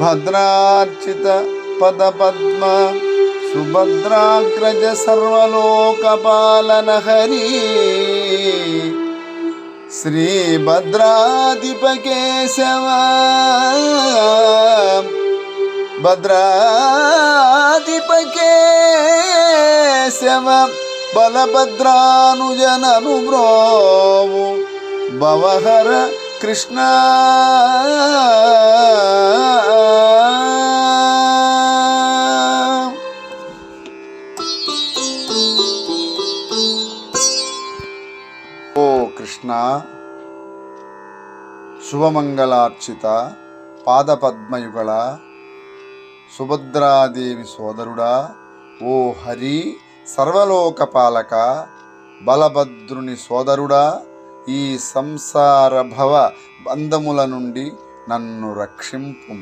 భద్రార్చిత పదపద్మ సుభద్రాగ్రజ సర్వలోకపాలన హరి శ్రీభద్రాధిపకేశవ. భద్రాధిపకేశవ. బలభద్రానుజనను బ్రోవు. భవహర కృష్ణ. కృష్ణ శుభమంగళార్చిత పాదపద్మయుగళ సుభద్రాదేవి సోదరుడా ఓ హరి సర్వలోకపాలక బలభద్రుని సోదరుడా ఈ సంసార భవ బంధముల నుండి నన్ను రక్షింపు